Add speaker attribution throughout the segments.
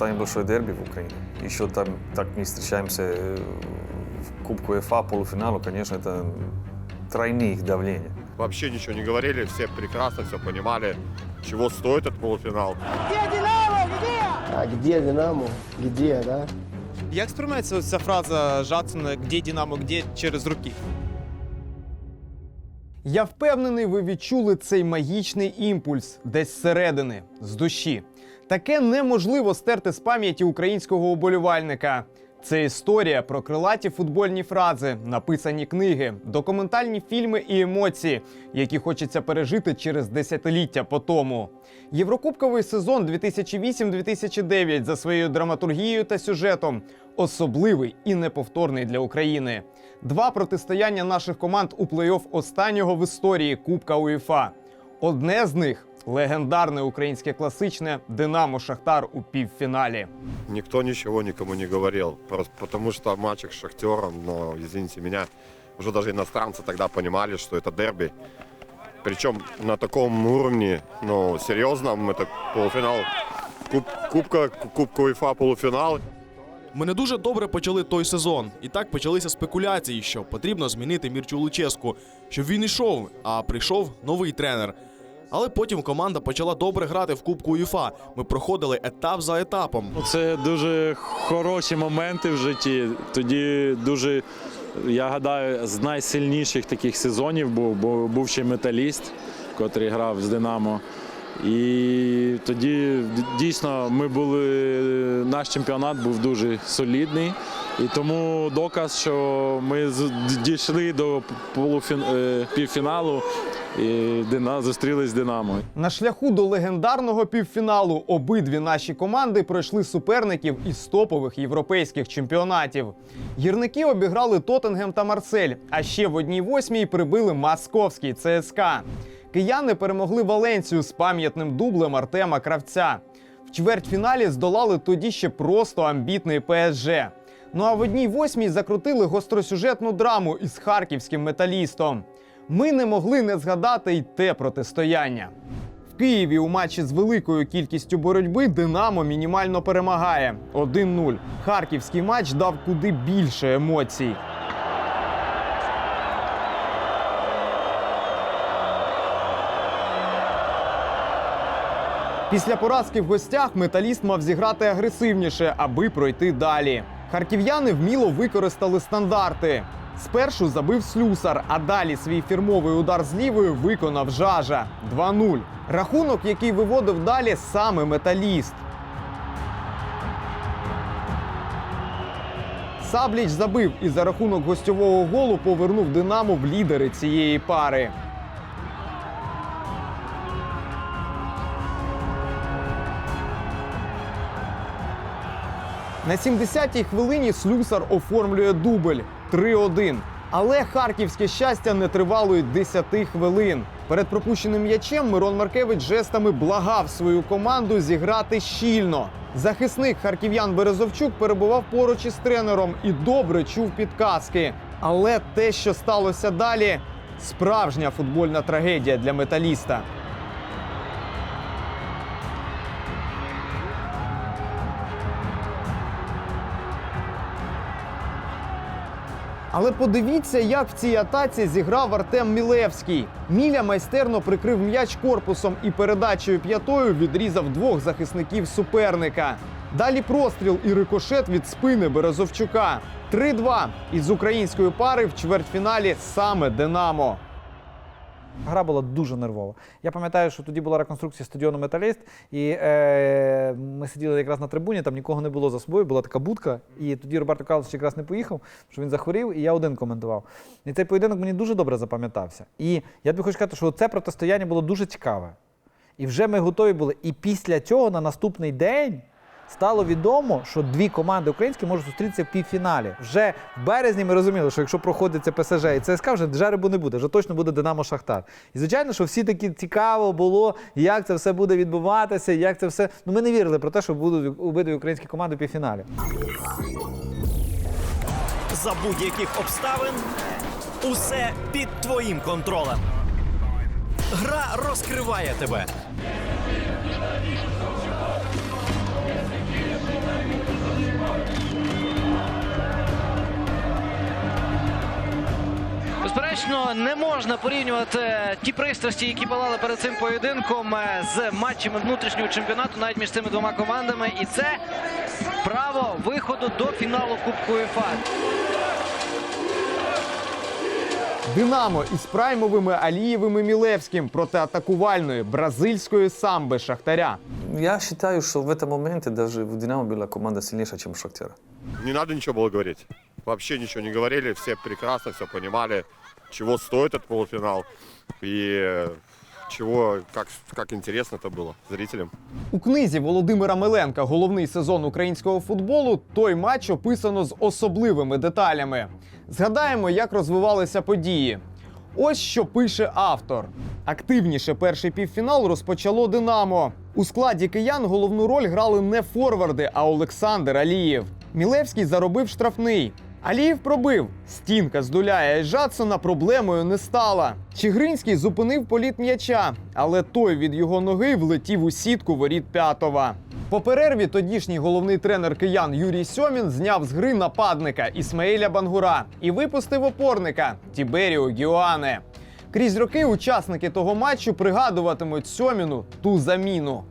Speaker 1: самое большое дерби в Украине. Еще там так не встречаемся э, в Кубку УЕФА, полуфиналу, конечно, это тройные их давления.
Speaker 2: Вообще ничего не говорили, все прекрасно все понимали, чего стоит этот полуфинал.
Speaker 3: А где Динамо? Где, да?
Speaker 4: Як сприймається ця фраза Жадсона «Где Динамо, где» через руки? Я впевнений, ви відчули цей магічний імпульс десь зсередини, з душі. Таке неможливо стерти з пам'яті українського уболівальника. Це історія про крилаті футбольні фрази, написані книги, документальні фільми і емоції, які хочеться пережити через десятиліття по тому. Єврокубковий сезон 2008-2009 за своєю драматургією та сюжетом особливий і неповторний для України. Два протистояння наших команд у плей-офф останнього в історії Кубка УЄФА. Одне з них легендарне українське класичне Динамо Шахтар у півфіналі.
Speaker 2: Никто ничего никому не говорил, просто потому что в матчах с Шахтером, но, извините меня, уже даже иностранцы тогда понимали, что это дерби. Причем на таком уровне, ну, серьезном, это полуфинал Куб- Кубка, Кубка УЕФА полуфинал.
Speaker 5: Ми не дуже добре почали той сезон, і так почалися спекуляції, що потрібно змінити Мірчу Луческу, щоб він йшов, а прийшов новий тренер. Але потім команда почала добре грати в Кубку УЄФА. Ми проходили етап за етапом.
Speaker 6: Ну, Це дуже хороші моменти в житті. Тоді дуже, я гадаю, з найсильніших таких сезонів був, бо був ще металіст, котрий грав з Динамо. І тоді дійсно ми були, наш чемпіонат був дуже солідний. І тому доказ, що ми дійшли до полуфін, е, півфіналу і Дина- зустрілись з Динамо.
Speaker 4: На шляху до легендарного півфіналу обидві наші команди пройшли суперників із топових європейських чемпіонатів. Гірники обіграли Тоттенгем та Марсель, а ще в одній восьмій прибили московський ЦСКА. Кияни перемогли Валенцію з пам'ятним дублем Артема Кравця. В чвертьфіналі здолали тоді ще просто амбітний ПСЖ. Ну а в одній восьмій закрутили гостросюжетну драму із харківським металістом. Ми не могли не згадати й те протистояння. В Києві у матчі з великою кількістю боротьби Динамо мінімально перемагає 1-0. Харківський матч дав куди більше емоцій. Після поразки в гостях металіст мав зіграти агресивніше, аби пройти далі. Харків'яни вміло використали стандарти. Спершу забив слюсар, а далі свій фірмовий удар з лівою виконав жажа 2-0. Рахунок, який виводив далі саме металіст. Сабліч забив і за рахунок гостьового голу повернув Динамо в лідери цієї пари. На 70-й хвилині слюсар оформлює дубль 3-1. Але харківське щастя не тривало й 10 хвилин. Перед пропущеним м'ячем Мирон Маркевич жестами благав свою команду зіграти щільно. Захисник харків'ян Березовчук перебував поруч із тренером і добре чув підказки. Але те, що сталося далі, справжня футбольна трагедія для металіста. Але подивіться, як в цій атаці зіграв Артем Мілевський. Міля майстерно прикрив м'яч корпусом і передачею п'ятою відрізав двох захисників суперника. Далі простріл і рикошет від спини Березовчука. 3-2. Із української пари в чвертьфіналі саме Динамо.
Speaker 7: Гра була дуже нервова. Я пам'ятаю, що тоді була реконструкція стадіону Металіст, і е, ми сиділи якраз на трибуні, там нікого не було за собою, була така будка. І тоді Роберто Карлович якраз не поїхав, що він захворів, і я один коментував. І цей поєдинок мені дуже добре запам'ятався. І я тобі хочу сказати, що це протистояння було дуже цікаве. І вже ми готові були. І після цього на наступний день. Стало відомо, що дві команди українські можуть зустрітися в півфіналі. Вже в березні ми розуміли, що якщо проходить це ПСЖ і ЦСКА, вже жеребу не буде, вже точно буде Динамо Шахтар. І звичайно, що всі такі цікаво було, як це все буде відбуватися, як це все. Ну ми не вірили про те, що будуть обидві українські команди в півфіналі.
Speaker 8: За будь-яких обставин усе під твоїм контролем. Гра розкриває тебе.
Speaker 9: Безперечно, не можна порівнювати ті пристрасті, які палали перед цим поєдинком е, з матчами внутрішнього чемпіонату, навіть між цими двома командами. І це право виходу до фіналу Кубку УЄФА.
Speaker 4: Динамо із праймовими Алієвим і Мілевським проти атакувальної бразильської самби Шахтаря.
Speaker 1: Я считаю, что в этом моменте даже в Динамо была команда сильнейшая, чем у Шахтера.
Speaker 2: Не надо ничего было говорить. Вообще ничего не говорили, все прекрасно все понимали, чего стоит этот полуфинал и э, чего, как, как интересно это было зрителям.
Speaker 4: У книзі Володимира Миленка Головний сезон українського футболу той матч описано з особливими деталями. Згадаємо, як розвивалися події. Ось що пише автор. Активніше перший півфінал розпочало Динамо. У складі киян головну роль грали не форварди, а Олександр Алієв. Мілевський заробив штрафний. Алієв пробив. Стінка з Дуляя і Жадсона проблемою не стала. Чигринський зупинив політ м'яча, але той від його ноги влетів у сітку воріт п'ятова. По перерві тодішній головний тренер киян Юрій Сьомін зняв з гри нападника Ісмаїля Бангура і випустив опорника Тіберіо Гіоане. Крізь роки учасники того матчу пригадуватимуть Сьоміну ту заміну.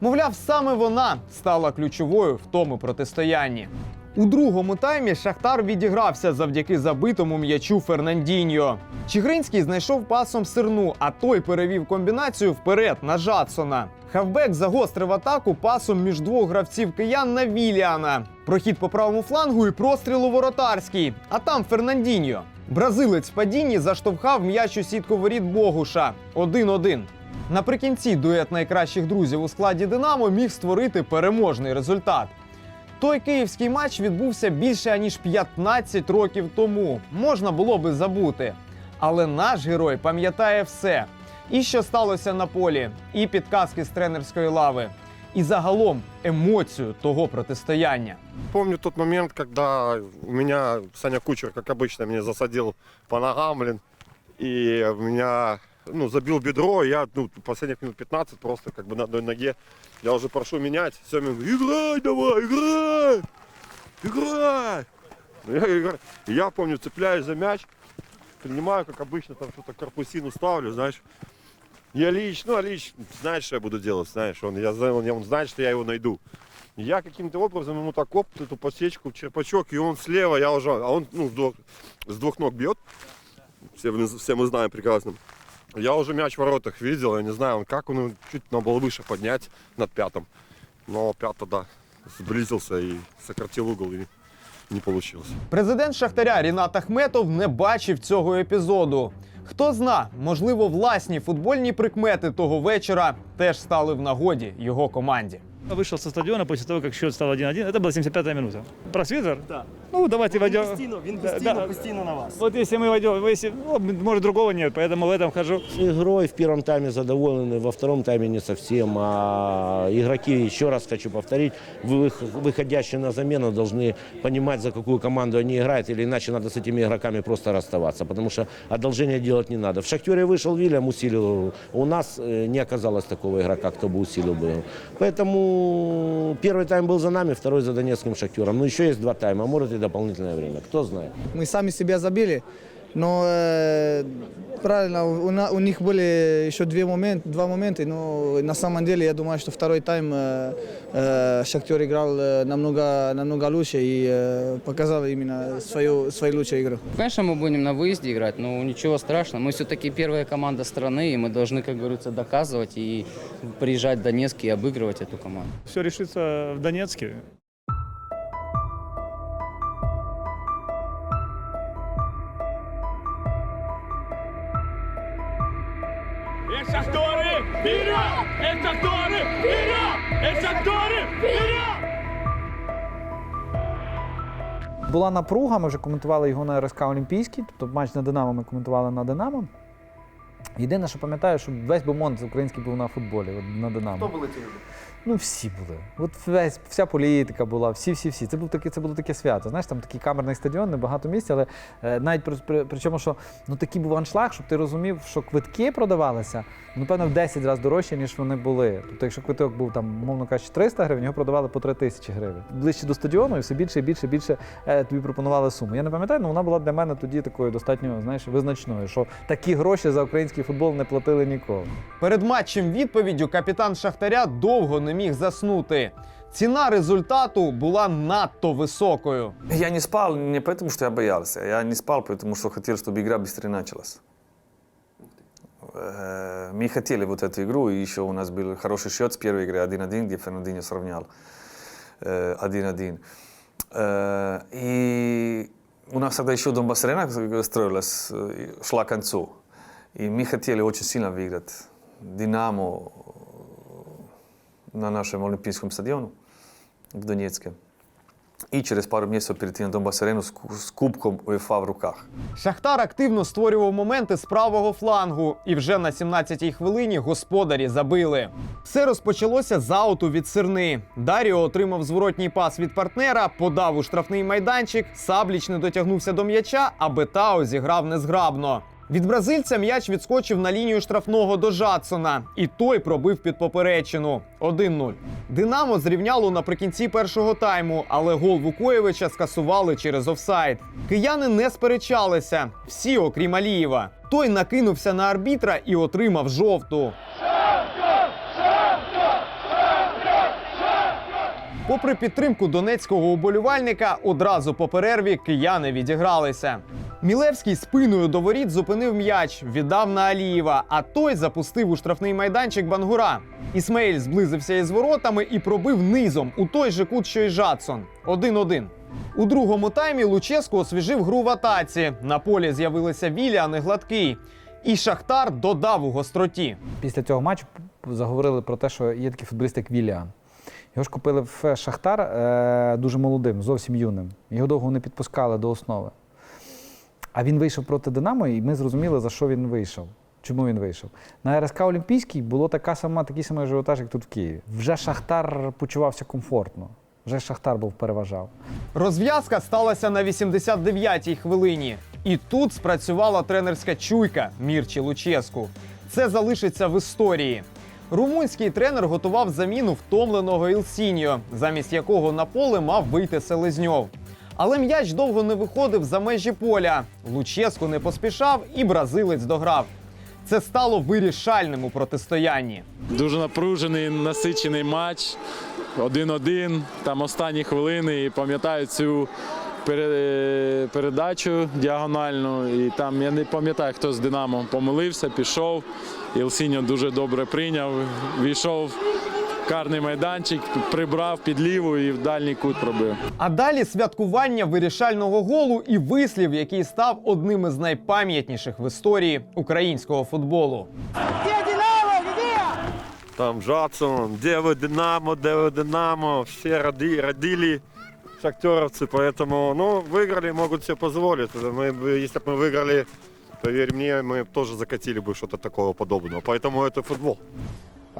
Speaker 4: Мовляв, саме вона стала ключовою в тому протистоянні. У другому таймі Шахтар відігрався завдяки забитому м'ячу Фернандіньо. Чигринський знайшов пасом сирну, а той перевів комбінацію вперед на Жадсона. Хавбек загострив атаку пасом між двох гравців киян на Віліана. Прохід по правому флангу і простріл у воротарський. А там Фернандіньо. Бразилець падінні заштовхав м'яч у сітку воріт Богуша 1-1. Наприкінці дует найкращих друзів у складі Динамо міг створити переможний результат. Той київський матч відбувся більше ніж 15 років тому. Можна було би забути. Але наш герой пам'ятає все. І що сталося на полі, і підказки з тренерської лави, і загалом емоцію того протистояння.
Speaker 2: Помню тот момент, когда у меня Саня Кучер, как обычно, меня засадил по ногам, блин, и меня, ну, забил бедро, я, ну, последних минут 15 просто как бы на одной ноге, я уже прошу менять, Семин, играй давай, играй, играй. Ну, Я, играю. И я помню, цепляюсь за мяч, принимаю, как обычно, там что-то корпусину ставлю, знаешь, я лич, ну, Алич знает, что я буду делать, знаешь, он, я, он, он знает, что я его найду. Я каким-то образом ему так оп, эту подсечку, черпачок, и он слева, я уже, а он ну, с, двух, с двух ног бьет, все, все мы знаем прекрасно. Я уже мяч в воротах видел, я не знаю, он как он его чуть надо было выше поднять над пятым. Но пятый, да, сблизился и сократил угол, и не получилось.
Speaker 4: Президент Шахтаря Рінат Ахметов не бачив цього епізоду. Хто зна, можливо, власні футбольні прикмети того вечора теж стали в нагоді його команді.
Speaker 10: Вышел со стадиона после того, как счет стал 1-1. Это была 75-я минута. Просвитер? Да. Ну, давайте войдем.
Speaker 8: він
Speaker 10: Да, да.
Speaker 8: постійно на вас.
Speaker 10: Вот если мы войдем, если, ну, может, другого нет, поэтому в этом хожу.
Speaker 3: Игрой в первом тайме задоволены, во втором тайме не совсем. А игроки, еще раз хочу повторить, вых- выходящие на замену должны понимать, за какую команду они играют, или иначе надо с этими игроками просто расставаться, потому что одолжения делать не надо. В «Шахтере» вышел Вильям, усилил. У нас э, не оказалось такого игрока, кто бы усилил бы. Поэтому первый тайм был за нами, второй за Донецким «Шахтером». Ну, еще есть два тайма, может и дополнительное время, кто знает.
Speaker 11: Мы сами себя забили, но э, правильно, у, на- у них были еще две момент, два момента, но на самом деле я думаю, что второй тайм э, э, Шахтер играл э, намного, намного лучше и э, показал именно свою, свою лучшую игру.
Speaker 12: Конечно, мы будем на выезде играть, но ничего страшного. Мы все-таки первая команда страны, и мы должны, как говорится, доказывать и приезжать в Донецк и обыгрывать эту команду.
Speaker 10: Все решится в Донецке.
Speaker 7: Була напруга, ми вже коментували його на РСК Олімпійський, тобто матч на Динамо ми коментували на Динамо. Єдине, що пам'ятаю, що весь бомонд український був на футболі, от на Динамо.
Speaker 4: Хто були ці люди?
Speaker 7: Ну, всі були. От весь, вся політика була, всі, всі, всі. Це був таке, це було таке свято. Знаєш, там такий камерний стадіон, небагато місць, але е, навіть при, при, причому, що ну такий був аншлаг, щоб ти розумів, що квитки продавалися, ну, певно, в 10 разів дорожче, ніж вони були. Тобто, якщо квиток був там, мовно кажучи, 300 гривень, його продавали по 3 тисячі гривень. Ближче до стадіону, і все більше і більше і більше е, тобі пропонували суму. Я не пам'ятаю, але вона була для мене тоді такою достатньо, знаєш, визначною, що такі гроші за український футбол не платили ніколи.
Speaker 4: Перед матчем відповіддю капітан Шахтаря довго не міг заснути. Ціна результату була надто високою.
Speaker 1: Я не спал не потому, что я боялся. Я не спал, потому что хотел, чтобы игра быстрее началась. Э, Мы хотели вот эту игру, и еще у нас был хороший счет с первой игры 1-1, где Фернандинho сравнял э, 1-1. Э, И у нас тогда еще Донбасс Арена строилась, э, шла к концу. И мы хотели очень сильно выиграть Динамо на нашем Олимпийском стадионе в Донецке. И через пару месяцев перейти на Донбасс-арену с, ку- с кубком УЕФА в руках.
Speaker 4: Шахтар активно створював моменти з правого флангу, і вже на 17-й хвилині господарі забили. Все розпочалося з ауту від Сирни. Даріо отримав зворотній пас від партнера, подав у штрафний майданчик. Сабліч не дотягнувся до м'яча, а Бетао зіграв незграбно. Від бразильця м'яч відскочив на лінію штрафного до Жадсона, і той пробив під поперечину 1-0. Динамо зрівняло наприкінці першого тайму, але гол Вукоєвича скасували через офсайд. Кияни не сперечалися, всі, окрім Алієва. Той накинувся на арбітра і отримав жовту. Попри підтримку донецького уболівальника, одразу по перерві кияни відігралися. Мілевський спиною до воріт зупинив м'яч, віддав на Алієва, а той запустив у штрафний майданчик Бангура. Ісмаїль зблизився із воротами і пробив низом у той же кут, що й Жадсон. 1-1. У другому таймі Луческо освіжив гру в атаці. На полі з'явилися Вілі, а не гладкий. І Шахтар додав у гостроті.
Speaker 7: Після цього матчу заговорили про те, що є такий футболіст, як Віліан. Його ж купили в Шахтар е, дуже молодим, зовсім юним. Його довго не підпускали до основи. А він вийшов проти Динамо, і ми зрозуміли, за що він вийшов. Чому він вийшов? На РСК Олімпійський було така сама, такий самий ажіотаж, як тут в Києві. Вже Шахтар почувався комфортно. Вже Шахтар був переважав.
Speaker 4: Розв'язка сталася на 89-й хвилині. І тут спрацювала тренерська чуйка Мірчі Луческу. Це залишиться в історії. Румунський тренер готував заміну втомленого Ілсіньо, замість якого на поле мав вийти Селезньов. Але м'яч довго не виходив за межі поля. Луческу не поспішав і бразилець дограв. Це стало вирішальним у протистоянні.
Speaker 6: Дуже напружений, насичений матч. 1-1, там останні хвилини. І пам'ятаю цю передачу діагональну. І там я не пам'ятаю, хто з Динамо помилився, пішов. Ілсіньо дуже добре прийняв, війшов карний майданчик, прибрав під ліву і в дальній кут пробив.
Speaker 4: А далі святкування вирішального голу і вислів, який став одним із найпам'ятніших в історії українського футболу.
Speaker 2: Там Жадсон, где вы Динамо, где вы Динамо, все роди, родили шахтеровцы, поэтому, ну, выиграли, могут себе позволить. Мы, бы- если бы мы выиграли, поверь мне, мы тоже закатили бы что-то такого подобного. Поэтому это футбол.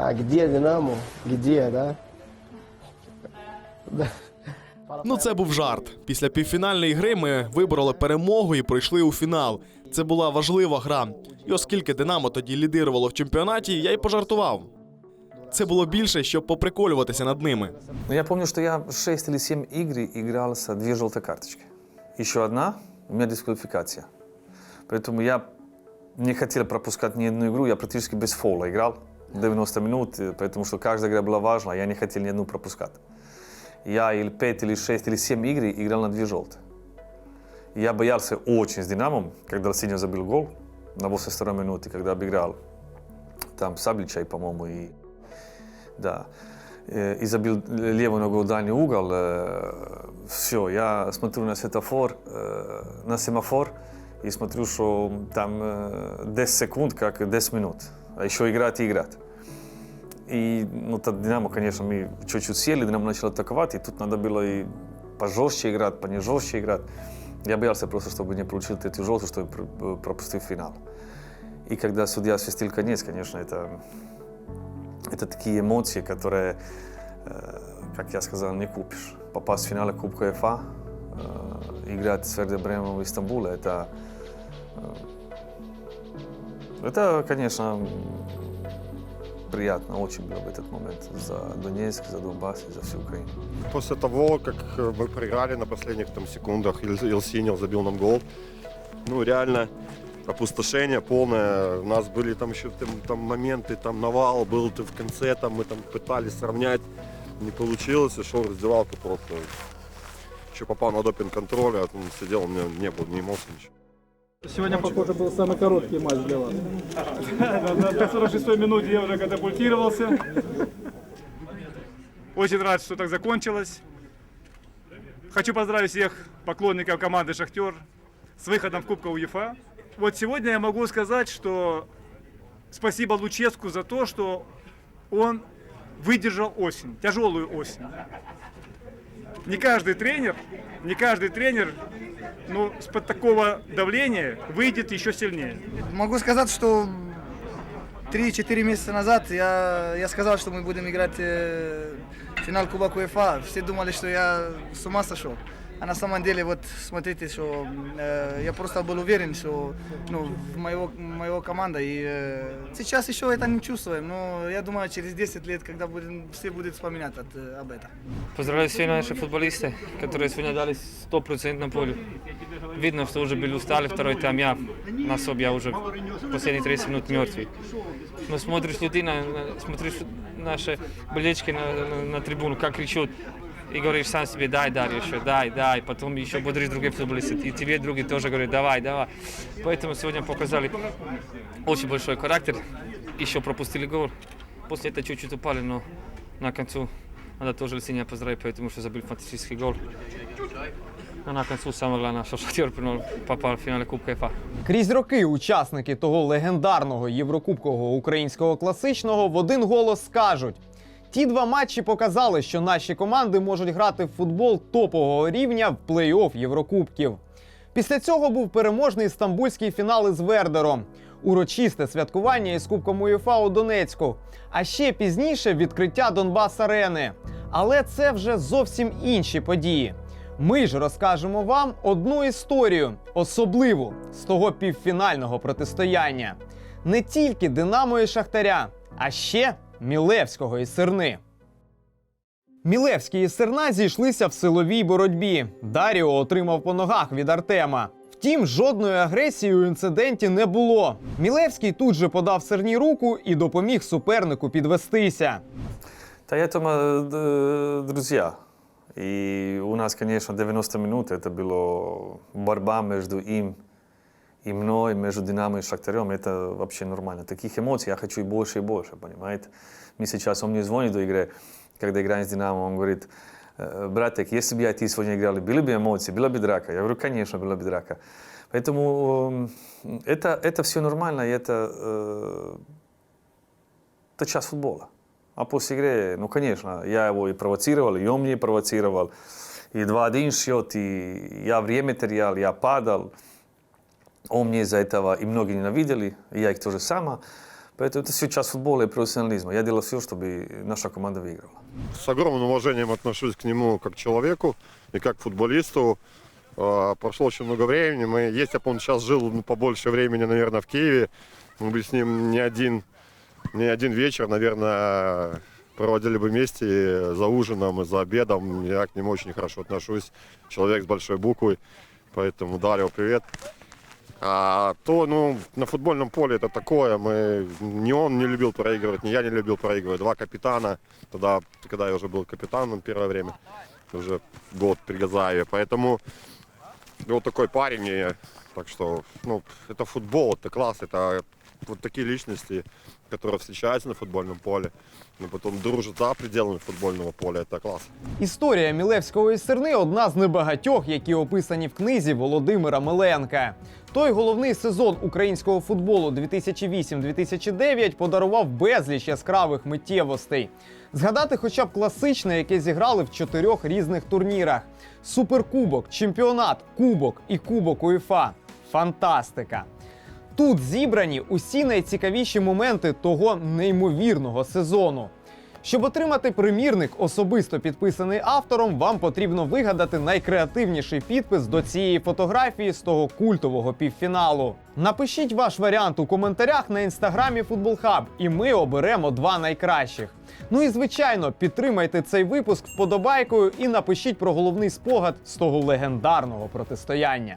Speaker 13: А где Динамо? Где, да?
Speaker 5: Ну, це був жарт. Після півфінальної гри ми вибороли перемогу і пройшли у фінал. Це була важлива гра. І оскільки Динамо тоді лідирувало в чемпіонаті, я й пожартував. Це було більше, щоб поприколюватися над ними.
Speaker 1: Но я помню, что я 6 или 7 игр играл с две желтые карточки. Еще одна, у меня дисквалификация. Поэтому я не хотел пропускать ни одну игру, я практически без фола играл 90 минут, э, потому что каждая игра была важна, а я не хотел ни одну пропускать. Я или 5, или 6, или 7 игр играл на две желтые. И я боялся очень с Динамом, когда Синьо забил гол на 82 минуте, когда обыграл там Саблича, по-моему, и да. Э, И забил левую ногу в дальний угол. Все, я смотрю на светофор, э, на семафор и смотрю, что там э, 10 секунд, как 10 минут. А еще играть и играть. И ну, тогда Динамо, конечно, мы чуть-чуть сели, Динамо начал атаковать, и тут надо было и пожестче играть, понежестче играть. Я боялся просто, чтобы не получил третью желтую, чтобы пр- пропустил финал. И когда судья свистел конец, конечно, это, это такие эмоции, которые, э, как я сказал, не купишь. Попасть в финале Кубка УЕФА, э, играть с Верде Бремом в Истамбуле, это, э, это, конечно, приятно очень было в этот момент за Донецк, за Донбасс и за всю Украину.
Speaker 2: После того, как э, мы проиграли на последних там, секундах, Ил- Илсинев забил нам гол, ну реально опустошение полное. У нас были там еще там, там моменты, там навал был ты в конце, там мы там пытались сравнять, не получилось, и шел в раздевалку просто. Еще попал на допинг-контроль, а там сидел, у меня не было ни эмоций, ничего.
Speaker 10: Сегодня, похоже, был самый короткий матч для вас. На 46-й минуте я уже катапультировался. Очень рад, что так закончилось. Хочу поздравить всех поклонников команды «Шахтер» с выходом в Кубка УЕФА. Вот сегодня я могу сказать, что спасибо Луческу за то, что он выдержал осень, тяжелую осень. Не каждый тренер, не каждый тренер ну, с-под такого давления выйдет еще сильнее.
Speaker 11: Могу сказать, что 3-4 месяца назад я, я сказал, что мы будем играть э, финал Кубок УЕФА. Все думали, что я с ума сошел. А на самом деле, вот смотрите, что э, я просто был уверен, что ну, в моего, моего команда. И э, сейчас еще это не чувствуем, но я думаю, через 10 лет, когда будем, все будут вспоминать от, э, об этом.
Speaker 12: Поздравляю все наши футболисты, которые сегодня дали 100% на поле. Видно, что уже были устали второй тайм. Я на себе, я уже последние 30 минут мертвый. Но смотришь людей, на, на- смотришь наши болельщики на, на, на трибуну, как кричат, и говоришь сам себе, дай, дай еще, дай, дай. Потом еще бодришь других футболистов, и тебе другие тоже говорят, давай, давай. Поэтому сегодня показали очень большой характер, еще пропустили гол. После этого чуть-чуть упали, но на концу надо тоже Лисиня поздравить, потому что забил фантастический гол. Но на концу самое главное, что Шахтер попал в финале Кубка ФА.
Speaker 4: Крізь роки учасники того легендарного єврокубкового українського класичного в один голос скажуть: ті два матчі показали, що наші команди можуть грати в футбол топового рівня в плей-офф Єврокубків. Після цього був переможний стамбульський фінал із Вердером, урочисте святкування із Кубком УЄФА у Донецьку, а ще пізніше відкриття Донбас Арени. Але це вже зовсім інші події. Ми ж розкажемо вам одну історію, особливу з того півфінального протистояння. Не тільки Динамо і Шахтаря, а ще Мілевського і Сирни. Мілевський і Серна зійшлися в силовій боротьбі. Даріо отримав по ногах від Артема. Втім, жодної агресії у інциденті не було. Мілевський тут же подав Серні руку і допоміг супернику підвестися.
Speaker 1: Да я там э, д- друзья. И у нас, конечно, 90 минут это было борьба между им и мной, между Динамо и Шахтарем. Это вообще нормально. Таких эмоций я хочу и больше, и больше, понимаете? Мы сейчас, он мне звонит до игры, когда играем с Динамо, он говорит, «Э, братик, если бы я и ты сегодня играли, были бы эмоции, была бы драка? Я говорю, конечно, была бы драка. Поэтому э, это, это все нормально, и это, э, это час футбола. А после игры, ну, конечно, я его и провоцировал, и он мне провоцировал. И 2-1 счет, и я время терял, я падал. Он мне из-за этого и многие ненавидели, и я их тоже сама. Поэтому это все час футбола и профессионализма. Я делал все, чтобы наша команда выиграла.
Speaker 2: С огромным уважением отношусь к нему как человеку и как футболисту. Прошло очень много времени. Мы, если бы он сейчас жил побольше времени, наверное, в Киеве, мы бы с ним не один, не один вечер, наверное, проводили бы вместе за ужином и за обедом. Я к нему очень хорошо отношусь. Человек с большой буквы. Поэтому Дарио, привет. А то, ну, на футбольном поле это такое. Мы, ни он не любил проигрывать, ни я не любил проигрывать. Два капитана, тогда, когда я уже был капитаном первое время, уже год при Газаеве. Поэтому вот такой парень. И, так что, ну, это футбол, это класс, это вот такие личности, которые встречаются на футбольном поле, но потом дружат за пределами футбольного поля, это класс.
Speaker 4: Історія Мілевського і Серни одна з небагатьох, які описані в книзі Володимира Миленка. Той головний сезон українського футболу 2008-2009 подарував безліч яскравих миттєвостей. Згадати хоча б класичне, яке зіграли в чотирьох різних турнірах: Суперкубок, чемпіонат, кубок і кубок УЄФА. Фантастика! Тут зібрані усі найцікавіші моменти того неймовірного сезону. Щоб отримати примірник, особисто підписаний автором, вам потрібно вигадати найкреативніший підпис до цієї фотографії з того культового півфіналу. Напишіть ваш варіант у коментарях на інстаграмі Футбол Хаб, і ми оберемо два найкращих. Ну і звичайно, підтримайте цей випуск вподобайкою і напишіть про головний спогад з того легендарного протистояння.